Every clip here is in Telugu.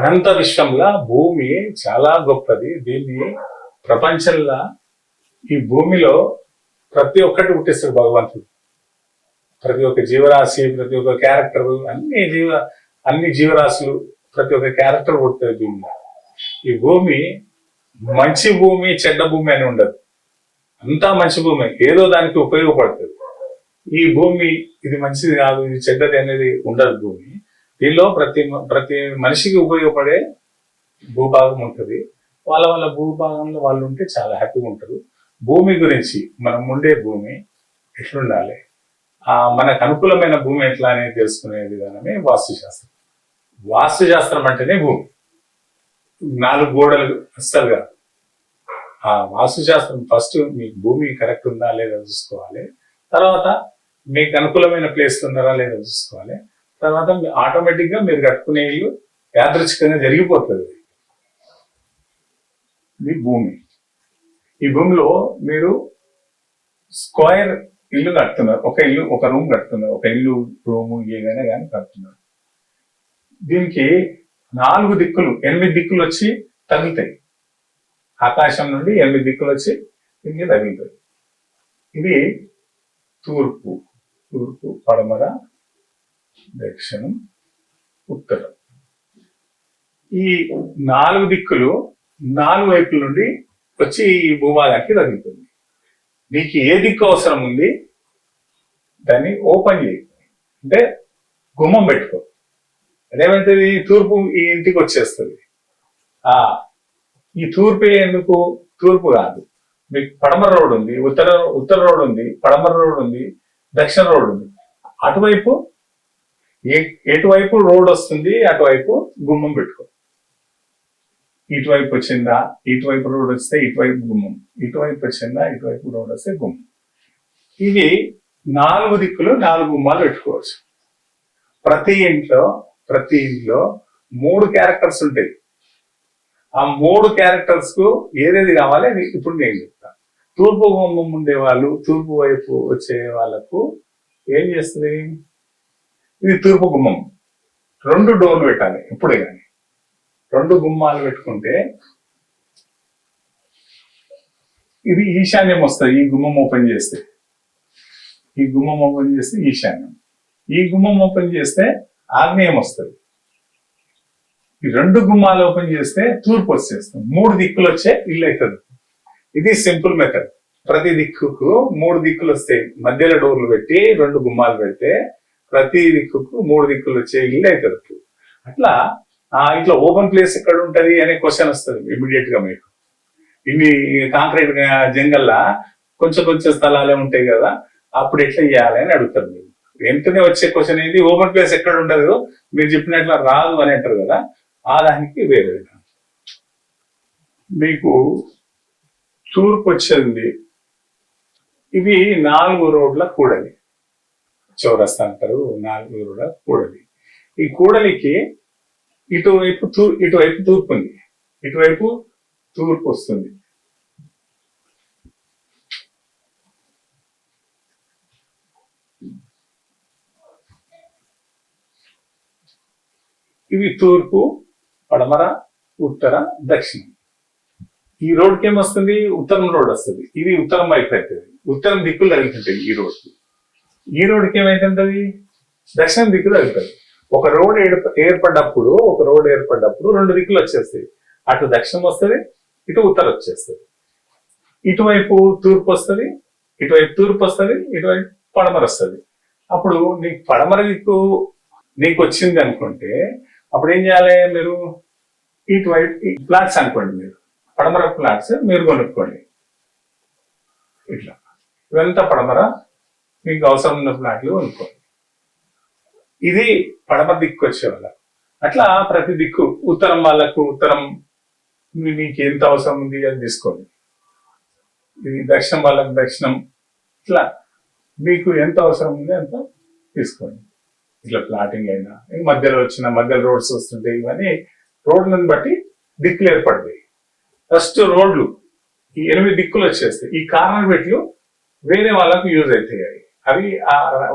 అనంత విశ్వంలో భూమి చాలా గొప్పది. దీన్ని ప్రపంచంలో ఈ భూమిలో ప్రతి ఒక్కటి పుట్టిస్తాడు భగవంతుడు. ప్రతి ఒక్క జీవరాశి ప్రతి ఒక్క క్యారెక్టర్ అన్ని జీవ అన్ని జీవరాశులు ప్రతి ఒక్క క్యారెక్టర్ పుడుతుంది భూమిలో. ఈ భూమి మంచి భూమి చెడ్డ భూమి అని ఉండదు. అంతా మంచి భూమి. ఏదో దానికి ఉపయోగపడుతుంది. ఈ భూమి ఇది మంచిది కాదు ఇది చెడ్డది అనేది ఉండదు భూమి. దీనిలో ప్రతి ప్రతి మనిషికి ఉపయోగపడే భూభాగం ఉంటుంది. వాళ్ళ వాళ్ళ భూభాగంలో వాళ్ళు ఉంటే చాలా హ్యాపీగా ఉంటారు. భూమి గురించి మనం ఉండే భూమి ఎట్లుండాలి? ఆ మనకు అనుకూలమైన భూమి ఎట్లా అనేది తెలుసుకునే విధానమే వాస్తుశాస్త్రం. వాస్తుశాస్త్రం అంటేనే భూమి. నాలుగు గోడలు అస్సలు కాదు. ఆ వాస్తుశాస్త్రం ఫస్ట్ మీ భూమి కరెక్ట్ ఉందా లేదా చూసుకోవాలి. తర్వాత మీకు అనుకూలమైన ప్లేస్ ఉన్నారా లేదా చూసుకోవాలి. తర్వాత ఆటోమేటిక్గా మీరు కట్టుకునే ఇల్లు యాదృచ్ఛికంగా జరిగిపోతుంది. ఇది భూమి. ఈ భూమిలో మీరు స్క్వేర్ ఇల్లు కడుతున్నారు. ఒక ఇల్లు ఒక రూమ్ కడుతున్నారు. ఒక ఇల్లు రూము ఏదైనా కానీ కడుతున్నారు. దీనికి నాలుగు దిక్కులు ఎనిమిది దిక్కులు వచ్చి తగులుతాయి. ఆకాశం నుండి ఎనిమిది దిక్కులు వచ్చి దీనికి తగులుతాయి. ఇది తూర్పు తూర్పు పడమర దక్షిణం ఉత్తరం. ఈ నాలుగు దిక్కులు నాలుగు వైపుల నుండి వచ్చి ఈ భూభాగానికి తగులుతుంది. నీకు ఏ దిక్కు అవసరం ఉంది దాన్ని ఓపెన్ చేయి. అంటే గుమ్మం పెట్టుకో. అదేమైతుంది తూర్పు ఈ ఇంటికి వచ్చేస్తుంది. ఆ ఈ తూర్పు ఎందుకు? తూర్పు కాదు. మీకు పడమర రోడ్ ఉంది ఉత్తర ఉత్తర రోడ్ ఉంది పడమర రోడ్ ఉంది దక్షిణ రోడ్ ఉంది. అటువైపు ఎటువైపు రోడ్ వస్తుంది అటువైపు గుమ్మం పెట్టుకో. ఇటువైపు వచ్చిందా ఇటువైపు రోడ్ వస్తే ఇటువైపు గుమ్మం. ఇటువైపు వచ్చిందా ఇటువైపు రోడ్ వస్తే గుమ్మం. ఇవి నాలుగు దిక్కులు నాలుగు గుమ్మాలు పెట్టుకోవచ్చు. ప్రతి ఇంట్లో ప్రతి ఇంట్లో మూడు క్యారెక్టర్స్ ఉంటాయి. ఆ మూడు క్యారెక్టర్స్కు ఏదేది కావాలి ఇప్పుడు నేను చెప్తాను తూర్పు గుమ్మం ఉండే వాళ్ళు తూర్పు వైపు వచ్చే వాళ్ళకు ఏం చేస్తుంది? ఇది తూర్పు గుమ్మం. రెండు డోర్లు పెట్టాలి ఇప్పుడే కానీ. రెండు గుమ్మాలు పెట్టుకుంటే ఇది ఈశాన్యం వస్తుంది ఈ గుమ్మం ఓపెన్ చేస్తే. ఈ గుమ్మం ఓపెన్ చేస్తే ఈశాన్యం. ఈ గుమ్మం ఓపెన్ చేస్తే ఆగ్నేయం వస్తుంది. ఈ రెండు గుమ్మాలు ఓపెన్ చేస్తే తూర్పు వచ్చేస్తుంది. మూడు దిక్కులు వచ్చే ఇల్లు అవుతుంది. ఇది సింపుల్ మెథడ్. ప్రతి దిక్కుకు మూడు దిక్కులు వస్తాయి. మధ్యలో డోర్లు పెట్టి రెండు గుమ్మాలు పెడితే ప్రతి దిక్కుకు మూడు దిక్కులు వచ్చే ఇల్లు అవుతుంది అట్లా ఆ ఇట్లా ఓపెన్ ప్లేస్ ఎక్కడ ఉంటది అనే క్వశ్చన్ వస్తుంది ఇమీడియట్గా మీకు. ఇన్ని కాంక్రీట్ జంగల్లా కొంచెం కొంచెం స్థలాలే ఉంటాయి కదా అప్పుడు ఎట్లా చేయాలి అని అడుగుతారు మీరు. వెంటనే వచ్చే క్వశ్చన్ ఏంటి ఓపెన్ ప్లేస్ ఎక్కడ ఉండదు మీరు చెప్పినట్ల రాదు అని అంటారు కదా ఆ దానికి వేరే విధానం. మీకు తూర్పు వచ్చింది ఇవి నాలుగు రోడ్ల కూడలి. చౌరస్తా అంటారు నాలుగు రోడ్ల కూడలి. ఈ కూడలికి ఇటువైపు తూ ఇటువైపు తూర్పు ఉంది. ఇటువైపు తూర్పు వస్తుంది. ఇవి తూర్పు పడమర ఉత్తర దక్షిణం. ఈ రోడ్కి ఏమొస్తుంది ఉత్తరం రోడ్ వస్తుంది. ఇది ఉత్తరం వైపు అవుతుంది ఉత్తరం దిక్కులు తగులుతుంటాయి ఈ రోడ్కి ఈ రోడ్కి ఏమైతుంటది? దక్షిణ దిక్కు వెళ్తుంది. ఒక రోడ్ ఏర్ప- ఏర్పడ్డప్పుడు ఒక రోడ్ ఏర్పడ్డప్పుడు రెండు దిక్కులు వచ్చేస్తాయి. అటు దక్షిణం వస్తుంది ఇటు ఉత్తరం వచ్చేస్తుంది ఇటువైపు తూర్పు వస్తుంది ఇటువైపు తూర్పు వస్తుంది ఇటువైపు పడమర వస్తుంది. అప్పుడు నీకు పడమర దిక్కు నీకు వచ్చింది అనుకుంటే అప్పుడు ఏం చేయాలి మీరు? ఇటువైపు ప్లాట్స్ అనుకోండి మీరు. పడమర ప్లాట్స్ మీరు కొనుక్కోండి. ఇట్లా. ఇవంతా పడమర మీకు అవసరం ఉన్న ఫ్లాట్లు కొనుక్కోండి. ఇది పడమ దిక్కు వచ్చే వాళ్ళ అట్లా ప్రతి దిక్కు ఉత్తరం వాళ్ళకు ఉత్తరం మీకు ఎంత అవసరం ఉంది అని తీసుకోండి. ఇది దక్షిణం వాళ్ళకు దక్షిణం. ఇట్లా మీకు ఎంత అవసరం ఉంది అంత తీసుకోండి. ఇట్లా ప్లాటింగ్ అయినా మధ్యలో వచ్చిన మధ్యలో రోడ్స్ వస్తుంటాయి ఇవన్నీ రోడ్లను బట్టి దిక్కులు ఏర్పడతాయి. ఫస్ట్ రోడ్లు ఈ ఎనిమిది దిక్కులు వచ్చేస్తాయి. ఈ కార్నర్ పెట్లు వేరే వాళ్ళకు యూజ్ అవుతాయి అవి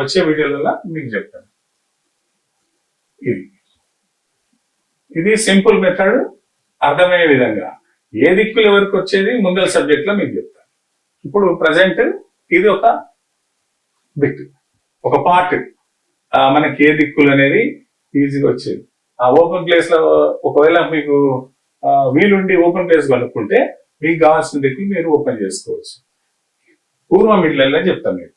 వచ్చే వీడియోలలో మీకు చెప్తాను. ఇది. ఇది సింపుల్ మెథడ్ అర్థమయ్యే విధంగా. ఏ దిక్కుల వరకు వచ్చేది ముందల సబ్జెక్ట్లో మీకు చెప్తాను. ఇప్పుడు ప్రజెంట్ ఇది ఒక బిట్ ఒక పార్ట్. మనకి ఏ దిక్కులు అనేది ఈజీగా వచ్చేది. ఆ ఓపెన్ ప్లేస్లో ఒకవేళ మీకు వీలుండి ఓపెన్ ప్లేస్ కనుక్కుంటే మీకు కావాల్సిన దిక్కులు మీరు ఓపెన్ చేసుకోవచ్చు. పూర్వం ఇళ్ళల్లో చెప్తాను మీకు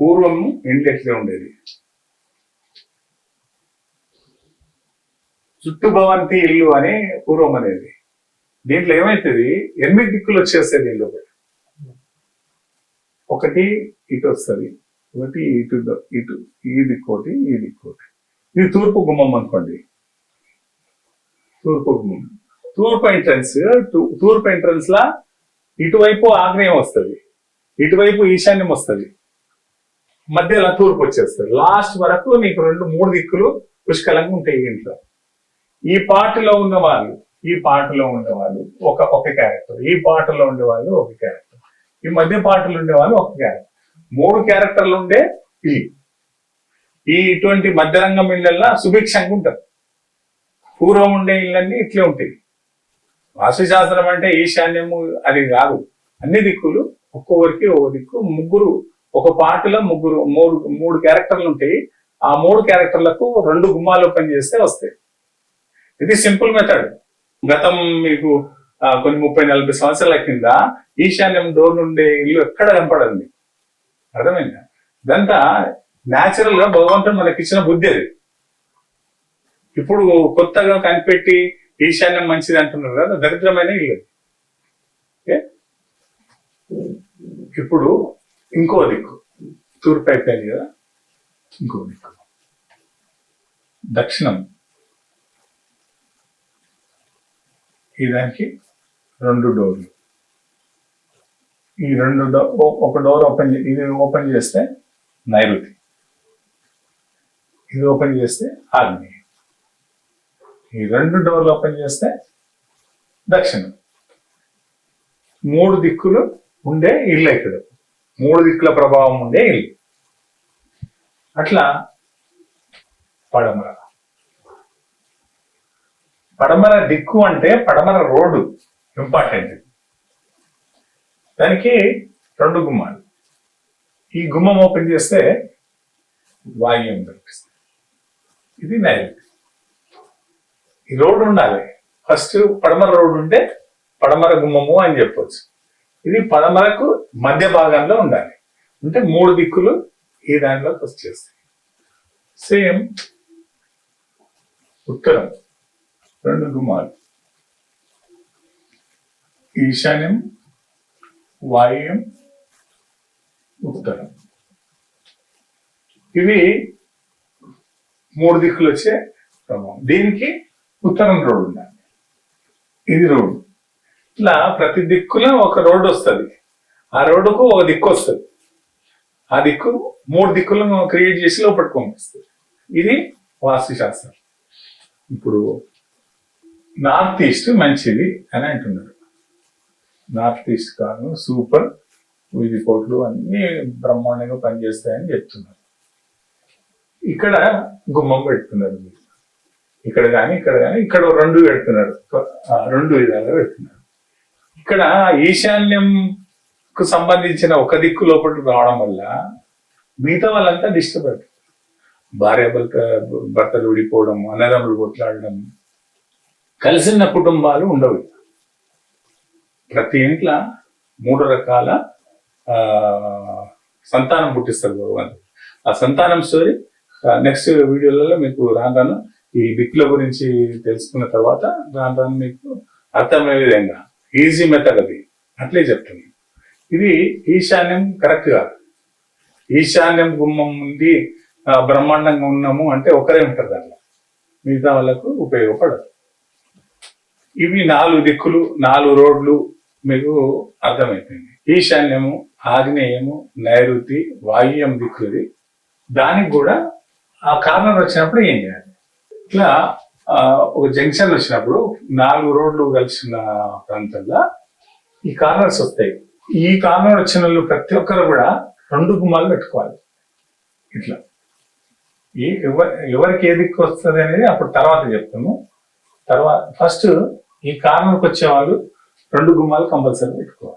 పూర్వం ఇండ్లు ఎట్లా ఉండేది. చుట్టూ భవంతి ఇల్లు అని పూర్వం అనేది. దీంట్లో ఏమైతుంది? ఎనిమిది దిక్కులు వచ్చేస్తాయి దీంట్లో ఒకటి ఇటు వస్తుంది ఒకటి ఇటు ఇటు ఈ దిక్కోటి ఈ దిక్కోటి. ఇది తూర్పు గుమ్మం అనుకోండి. తూర్పు గుమ్మం. తూర్పు ఎంట్రన్స్ తూర్పు ఎంట్రన్స్ లా ఇటువైపు ఆగ్నేయం వస్తుంది. ఇటువైపు ఈశాన్యం వస్తుంది. మధ్యలో తూర్పు వచ్చేస్తుంది. లాస్ట్ వరకు నీకు రెండు మూడు దిక్కులు పుష్కలంగా ఉంటాయి ఇంట్లో. ఈ పాటలో ఉన్న వాళ్ళు ఈ పాటలో ఉండేవాళ్ళు ఒక ఒక క్యారెక్టర్ ఈ పాటలో ఉండేవాళ్ళు ఒక క్యారెక్టర్ ఈ మధ్య పాటలు ఉండేవాళ్ళు ఒక క్యారెక్టర్ మూడు క్యారెక్టర్లు ఉండే ఈ. ఈ ఇటువంటి మధ్యరంగం ఇళ్ళల్లో సుభిక్షంగా ఉంటారు. పూర్వం ఉండే ఇళ్ళన్నీ ఇట్లే ఉంటాయి. వాస్తుశాస్త్రం అంటే ఈశాన్యము అది కాదు. అన్ని దిక్కులు ఒక్కొక్కరికి ఒక దిక్కు ముగ్గురు ఒక పార్టీలో ముగ్గురు మూడు మూడు క్యారెక్టర్లు ఉంటాయి. ఆ మూడు క్యారెక్టర్లకు రెండు గుమ్మాలు ఓపెన్ చేస్తే వస్తాయి. ఇది సింపుల్ మెథడ్ గతం మీకు కొన్ని ముప్పై నలభై సంవత్సరాల కింద ఈశాన్యం డోర్ నుండే ఇల్లు ఎక్కడ కనపడదు అర్థమైందా? ఇదంతా న్యాచురల్గా భగవంతుడు మనకి ఇచ్చిన బుద్ధి అది. ఇప్పుడు కొత్తగా కనిపెట్టి ఈశాన్యం మంచిది అంటున్నారు కదా దరిద్రమైన ఇల్లు ఇప్పుడు ఇంకో దిక్కు. తూర్పు అయిపోయింది కదా? ఇంకో దిక్కు. దక్షిణం. ఈ దానికి రెండు డోర్లు. ఈ రెండు డో ఒక డోర్ ఓపెన్ ఇది ఓపెన్ చేస్తే నైరుతి. ఇది ఓపెన్ చేస్తే ఆగ్నేయం. ఈ రెండు డోర్లు ఓపెన్ చేస్తే దక్షిణం. మూడు దిక్కులు ఉండే ఇల్లు ఇక్కడ. మూడు దిక్కుల ప్రభావం ఉండే ఇల్లు. అట్లా పడమర. పడమర దిక్కు అంటే పడమర రోడ్డు ఇంపార్టెంట్. దానికి రెండు గుమ్మాలు. ఈ గుమ్మం ఓపెన్ చేస్తే వాయుం కనిపిస్తుంది. ఇది నైరుతి. ఈ రోడ్డు ఉండాలి. ఫస్ట్ పడమర రోడ్డు ఉంటే పడమర గుమ్మము అని చెప్పొచ్చు. ఇది పడమరకు మధ్య భాగంలో ఉండాలి. అంటే మూడు దిక్కులు ఈ దానిలో వచ్చేస్తాయి సేమ్ ఉత్తరం. రెండు గుమాలు. ఈశాన్యం వాయుం ఉత్తరం. ఇవి మూడు దిక్కులు వచ్చే ప్రభావం దీనికి ఉత్తరం రోడ్డు ఉండాలి. ఇది రోడ్డు ఇట్లా ప్రతి దిక్కులో ఒక రోడ్డు వస్తుంది. ఆ రోడ్డుకు ఒక దిక్కు వస్తుంది. ఆ దిక్కు మూడు దిక్కులను క్రియేట్ చేసి లోపలికి పంపిస్తుంది. ఇది వాస్తుశాస్త్రం ఇప్పుడు నార్త్ ఈస్ట్ మంచిది అని అంటున్నారు. నార్త్ ఈస్ట్ కాను సూపర్ వీధి కోట్లు అన్నీ బ్రహ్మాండంగా పనిచేస్తాయని చెప్తున్నారు. ఇక్కడ గుమ్మం పెడుతున్నారు. ఇక్కడ కానీ ఇక్కడ కానీ ఇక్కడ రెండు పెడుతున్నారు. రెండు విధాలుగా పెడుతున్నారు. ఇక్కడ ఈశాన్యంకు సంబంధించిన ఒక దిక్కు లోపల రావడం వల్ల మిగతా వాళ్ళంతా డిస్టర్బ్ భార్య భర్త భర్తలు విడిపోవడం అన్నదమ్ములు కొట్లాడడం కలిసిన కుటుంబాలు ఉండవు ప్రతి ఇంట్లో మూడు రకాల సంతానం పుట్టిస్తారు భగవంతుడు. ఆ సంతానం స్టోరీ నెక్స్ట్ వీడియోలలో మీకు రాను రాను ఈ దిక్కుల గురించి తెలుసుకున్న తర్వాత రాను రాను మీకు అర్థమయ్యే విధంగా ఈజీ మెథడ్ అది. అట్లే చెప్తుంది ఇది ఈశాన్యం కరెక్ట్ కాదు. ఈశాన్యం గుమ్మం ఉంది బ్రహ్మాండంగా ఉన్నాము అంటే ఒకరే ఉంటారు దానిలో మిగతా వాళ్ళకు ఉపయోగపడదు. ఇవి నాలుగు దిక్కులు నాలుగు రోడ్లు మీకు అర్థమైపోయింది. ఈశాన్యము ఆగ్నేయము నైరుతి వాయుయం దిక్కుది దానికి కూడా ఆ కారణం వచ్చినప్పుడు ఏం చేయాలి? ఇట్లా ఒక జంక్షన్ వచ్చినప్పుడు నాలుగు రోడ్లు కలిసిన ప్రాంతంలో ఈ కార్నర్స్ వస్తాయి. ఈ కార్నర్ వచ్చిన వాళ్ళు ప్రతి ఒక్కరు కూడా రెండు గుమ్మాలు పెట్టుకోవాలి. ఇట్లా. ఈ ఎవరికి ఏ దిక్కు వస్తుంది అనేది అప్పుడు తర్వాత చెప్తాము. తర్వాత ఫస్ట్ ఈ కార్నర్కి వచ్చే వాళ్ళు రెండు గుమ్మాలు కంపల్సరీ పెట్టుకోవాలి.